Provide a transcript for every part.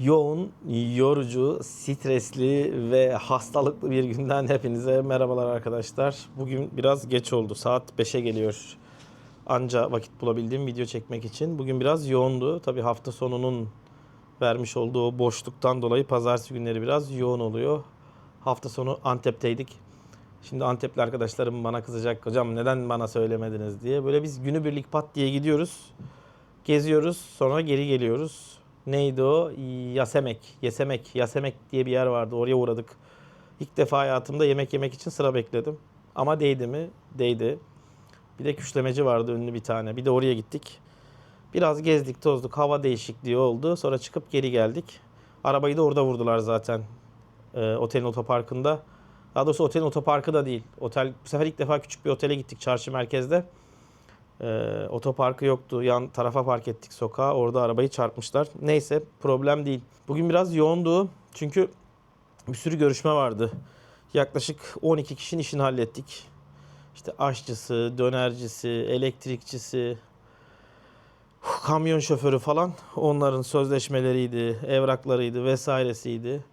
Yoğun, yorucu, stresli ve hastalıklı bir günden hepinize merhabalar arkadaşlar. Bugün biraz geç oldu. Saat 5'e geliyor. Anca vakit bulabildiğim video çekmek için. Bugün biraz yoğundu. Tabii hafta sonunun vermiş olduğu boşluktan dolayı pazartesi günleri biraz yoğun oluyor. Hafta sonu Antep'teydik. Şimdi Antepli arkadaşlarım bana kızacak. Hocam neden bana söylemediniz diye. Böyle biz günübirlik pat diye gidiyoruz. Geziyoruz. Sonra geri geliyoruz. Neydi o? Yasemek. Yesemek. Yasemek diye bir yer vardı. Oraya uğradık. İlk defa hayatımda yemek yemek için sıra bekledim. Ama değdi mi? Değdi. Bir de küşlemeci vardı ünlü bir tane. Bir de oraya gittik. Biraz gezdik, tozduk. Hava değişikliği oldu. Sonra çıkıp geri geldik. Arabayı da orada vurdular zaten. Ee, otelin otoparkında. Daha doğrusu otelin otoparkı da değil. Otel bu sefer ilk defa küçük bir otele gittik çarşı merkezde. Ee, otoparkı yoktu. Yan tarafa park ettik sokağa. Orada arabayı çarpmışlar. Neyse problem değil. Bugün biraz yoğundu. Çünkü bir sürü görüşme vardı. Yaklaşık 12 kişinin işini hallettik. İşte aşçısı, dönercisi, elektrikçisi, kamyon şoförü falan onların sözleşmeleriydi, evraklarıydı vesairesiydi.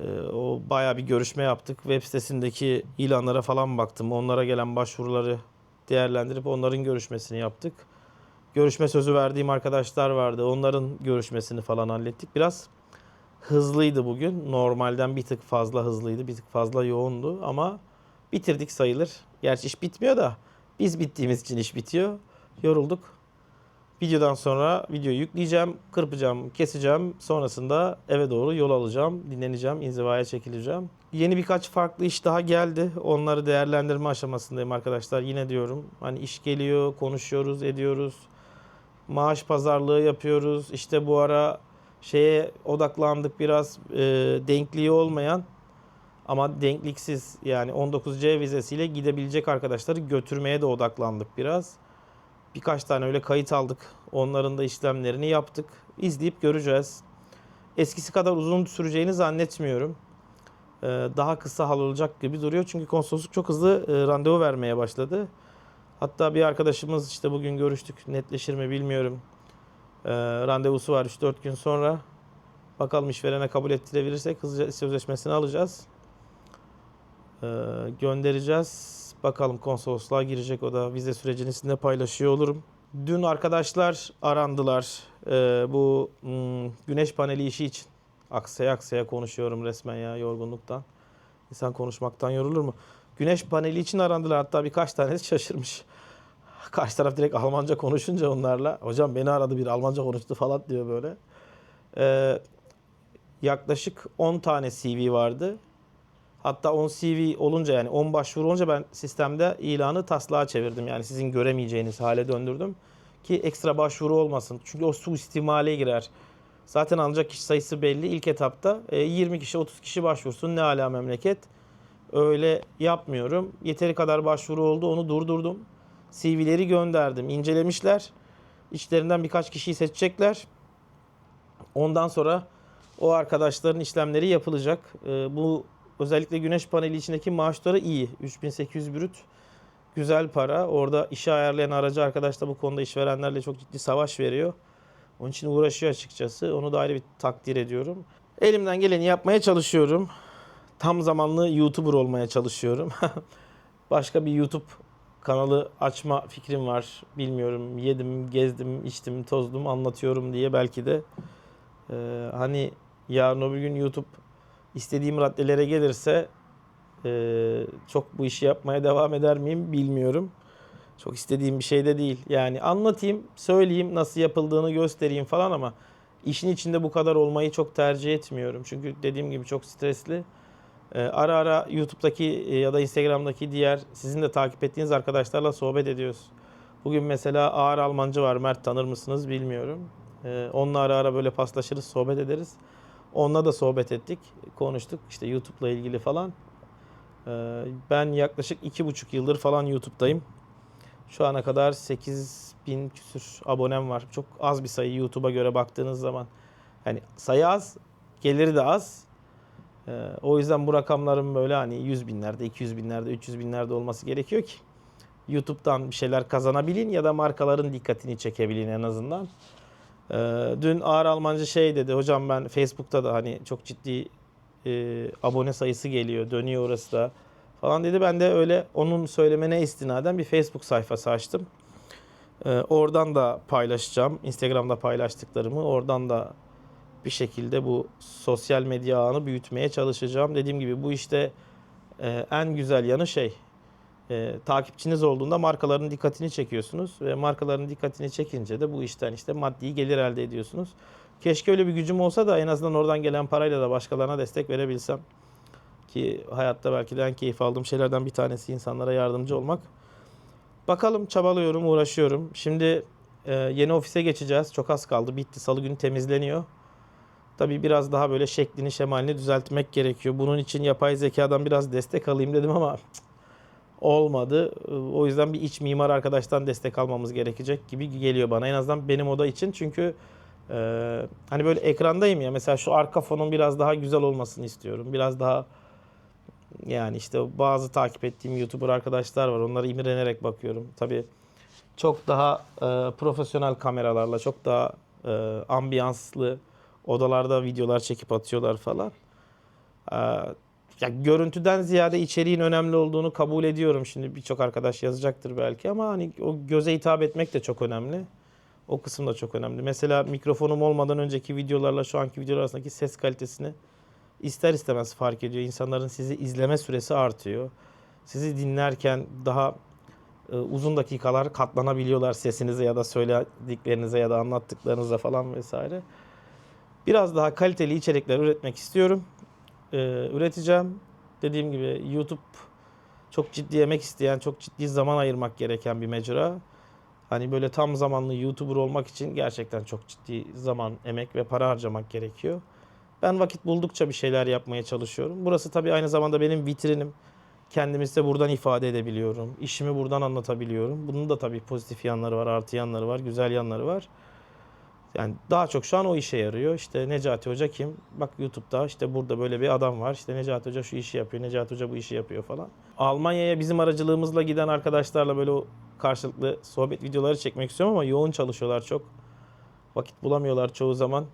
Ee, o bayağı bir görüşme yaptık. Web sitesindeki ilanlara falan baktım. Onlara gelen başvuruları değerlendirip onların görüşmesini yaptık. Görüşme sözü verdiğim arkadaşlar vardı. Onların görüşmesini falan hallettik. Biraz hızlıydı bugün. Normalden bir tık fazla hızlıydı. Bir tık fazla yoğundu ama bitirdik sayılır. Gerçi iş bitmiyor da biz bittiğimiz için iş bitiyor. Yorulduk. Videodan sonra videoyu yükleyeceğim, kırpacağım, keseceğim. Sonrasında eve doğru yol alacağım, dinleneceğim, inzivaya çekileceğim. Yeni birkaç farklı iş daha geldi. Onları değerlendirme aşamasındayım arkadaşlar. Yine diyorum hani iş geliyor, konuşuyoruz, ediyoruz. Maaş pazarlığı yapıyoruz. İşte bu ara şeye odaklandık biraz e, denkliği olmayan ama denkliksiz yani 19C vizesiyle gidebilecek arkadaşları götürmeye de odaklandık biraz. Birkaç tane öyle kayıt aldık. Onların da işlemlerini yaptık. İzleyip göreceğiz. Eskisi kadar uzun süreceğini zannetmiyorum. Ee, daha kısa hal olacak gibi duruyor. Çünkü konsolosluk çok hızlı e, randevu vermeye başladı. Hatta bir arkadaşımız işte bugün görüştük. Netleşir mi bilmiyorum. Ee, randevusu var 3-4 gün sonra. Bakalım işverene kabul ettirebilirsek hızlıca sözleşmesini alacağız. Göndereceğiz. Bakalım konsolosluğa girecek o da vize sürecini sizinle paylaşıyor olurum. Dün arkadaşlar arandılar bu hmm, güneş paneli işi için. Aksaya aksaya konuşuyorum resmen ya yorgunluktan. İnsan konuşmaktan yorulur mu? Güneş paneli için arandılar hatta birkaç tanesi şaşırmış. Karşı taraf direkt Almanca konuşunca onlarla hocam beni aradı bir Almanca konuştu falan diyor böyle. Ee, yaklaşık 10 tane CV vardı. Hatta 10 CV olunca yani 10 başvuru olunca ben sistemde ilanı taslağa çevirdim. Yani sizin göremeyeceğiniz hale döndürdüm. Ki ekstra başvuru olmasın. Çünkü o suistimale girer. Zaten alacak kişi sayısı belli. İlk etapta e, 20 kişi 30 kişi başvursun ne ala memleket. Öyle yapmıyorum. Yeteri kadar başvuru oldu onu durdurdum. CV'leri gönderdim. incelemişler. İçlerinden birkaç kişiyi seçecekler. Ondan sonra o arkadaşların işlemleri yapılacak. E, bu özellikle güneş paneli içindeki maaşları iyi. 3800 brüt güzel para. Orada işi ayarlayan aracı arkadaş da bu konuda işverenlerle çok ciddi savaş veriyor. Onun için uğraşıyor açıkçası. Onu da ayrı bir takdir ediyorum. Elimden geleni yapmaya çalışıyorum. Tam zamanlı YouTuber olmaya çalışıyorum. Başka bir YouTube kanalı açma fikrim var. Bilmiyorum. Yedim, gezdim, içtim, tozdum, anlatıyorum diye belki de. Ee, hani yarın öbür gün YouTube istediğim raddelere gelirse e, çok bu işi yapmaya devam eder miyim bilmiyorum. Çok istediğim bir şey de değil. Yani anlatayım, söyleyeyim, nasıl yapıldığını göstereyim falan ama işin içinde bu kadar olmayı çok tercih etmiyorum. Çünkü dediğim gibi çok stresli. E, ara ara YouTube'daki e, ya da Instagram'daki diğer sizin de takip ettiğiniz arkadaşlarla sohbet ediyoruz. Bugün mesela Ağır Almancı var. Mert tanır mısınız bilmiyorum. E, onunla ara ara böyle paslaşırız, sohbet ederiz. Onunla da sohbet ettik, konuştuk işte YouTube'la ilgili falan. Ee, Ben yaklaşık iki buçuk yıldır falan YouTube'dayım. Şu ana kadar 8 bin küsür abonem var. Çok az bir sayı YouTube'a göre baktığınız zaman. Yani sayı az, geliri de az. Ee, O yüzden bu rakamların böyle hani 100 binlerde, 200 binlerde, 300 binlerde olması gerekiyor ki YouTube'dan bir şeyler kazanabilin ya da markaların dikkatini çekebilin en azından. Ee, dün Ağır Almancı şey dedi. Hocam ben Facebook'ta da hani çok ciddi e, abone sayısı geliyor. Dönüyor orası da falan dedi. Ben de öyle onun söylemene istinaden bir Facebook sayfası açtım. Ee, oradan da paylaşacağım. Instagram'da paylaştıklarımı oradan da bir şekilde bu sosyal medya ağını büyütmeye çalışacağım. Dediğim gibi bu işte e, en güzel yanı şey e, takipçiniz olduğunda markaların dikkatini çekiyorsunuz ve markaların dikkatini çekince de bu işten işte maddi gelir elde ediyorsunuz. Keşke öyle bir gücüm olsa da en azından oradan gelen parayla da başkalarına destek verebilsem. Ki hayatta belki de en keyif aldığım şeylerden bir tanesi insanlara yardımcı olmak. Bakalım çabalıyorum, uğraşıyorum. Şimdi e, yeni ofise geçeceğiz. Çok az kaldı. Bitti. Salı günü temizleniyor. Tabii biraz daha böyle şeklini, şemalini düzeltmek gerekiyor. Bunun için yapay zekadan biraz destek alayım dedim ama olmadı. O yüzden bir iç mimar arkadaştan destek almamız gerekecek gibi geliyor bana. En azından benim oda için. Çünkü e, hani böyle ekrandayım ya. Mesela şu arka fonun biraz daha güzel olmasını istiyorum. Biraz daha yani işte bazı takip ettiğim YouTuber arkadaşlar var. Onlara imrenerek bakıyorum. Tabii çok daha e, profesyonel kameralarla, çok daha e, ambiyanslı odalarda videolar çekip atıyorlar falan. E, ya görüntüden ziyade içeriğin önemli olduğunu kabul ediyorum. Şimdi birçok arkadaş yazacaktır belki ama hani o göze hitap etmek de çok önemli. O kısım da çok önemli. Mesela mikrofonum olmadan önceki videolarla şu anki videolar arasındaki ses kalitesini ister istemez fark ediyor. İnsanların sizi izleme süresi artıyor. Sizi dinlerken daha e, uzun dakikalar katlanabiliyorlar sesinize ya da söylediklerinize ya da anlattıklarınıza falan vesaire. Biraz daha kaliteli içerikler üretmek istiyorum. Ee, üreteceğim. Dediğim gibi YouTube çok ciddi emek isteyen, çok ciddi zaman ayırmak gereken bir mecra. Hani böyle tam zamanlı YouTuber olmak için gerçekten çok ciddi zaman, emek ve para harcamak gerekiyor. Ben vakit buldukça bir şeyler yapmaya çalışıyorum. Burası tabii aynı zamanda benim vitrinim. Kendimi size buradan ifade edebiliyorum. İşimi buradan anlatabiliyorum. Bunun da tabii pozitif yanları var, artı yanları var, güzel yanları var. Yani daha çok şu an o işe yarıyor. İşte Necati Hoca kim? Bak YouTube'da işte burada böyle bir adam var. İşte Necati Hoca şu işi yapıyor, Necati Hoca bu işi yapıyor falan. Almanya'ya bizim aracılığımızla giden arkadaşlarla böyle karşılıklı sohbet videoları çekmek istiyorum ama yoğun çalışıyorlar çok. Vakit bulamıyorlar çoğu zaman.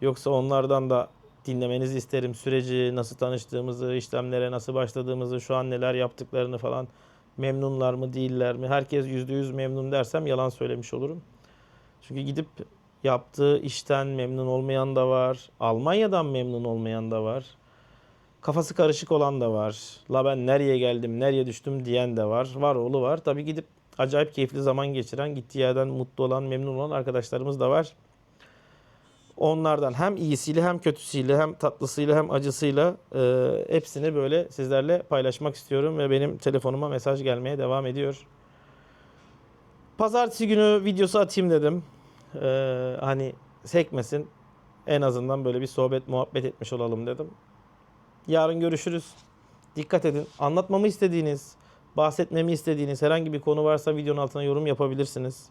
Yoksa onlardan da dinlemenizi isterim. Süreci, nasıl tanıştığımızı, işlemlere nasıl başladığımızı, şu an neler yaptıklarını falan. Memnunlar mı, değiller mi? Herkes %100 memnun dersem yalan söylemiş olurum. Çünkü gidip yaptığı işten memnun olmayan da var. Almanya'dan memnun olmayan da var. Kafası karışık olan da var. La ben nereye geldim, nereye düştüm diyen de var. Var oğlu var. Tabii gidip acayip keyifli zaman geçiren, gittiği yerden mutlu olan, memnun olan arkadaşlarımız da var. Onlardan hem iyisiyle hem kötüsüyle hem tatlısıyla hem acısıyla e, hepsini böyle sizlerle paylaşmak istiyorum ve benim telefonuma mesaj gelmeye devam ediyor. Pazartesi günü videosu atayım dedim. Ee, hani sekmesin. En azından böyle bir sohbet muhabbet etmiş olalım dedim. Yarın görüşürüz. Dikkat edin. Anlatmamı istediğiniz, bahsetmemi istediğiniz herhangi bir konu varsa videonun altına yorum yapabilirsiniz.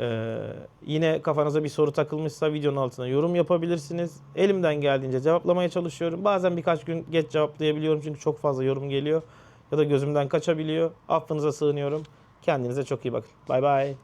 Ee, yine kafanıza bir soru takılmışsa videonun altına yorum yapabilirsiniz. Elimden geldiğince cevaplamaya çalışıyorum. Bazen birkaç gün geç cevaplayabiliyorum çünkü çok fazla yorum geliyor. Ya da gözümden kaçabiliyor. Affınıza sığınıyorum. Kendinize çok iyi bakın. Bay bay.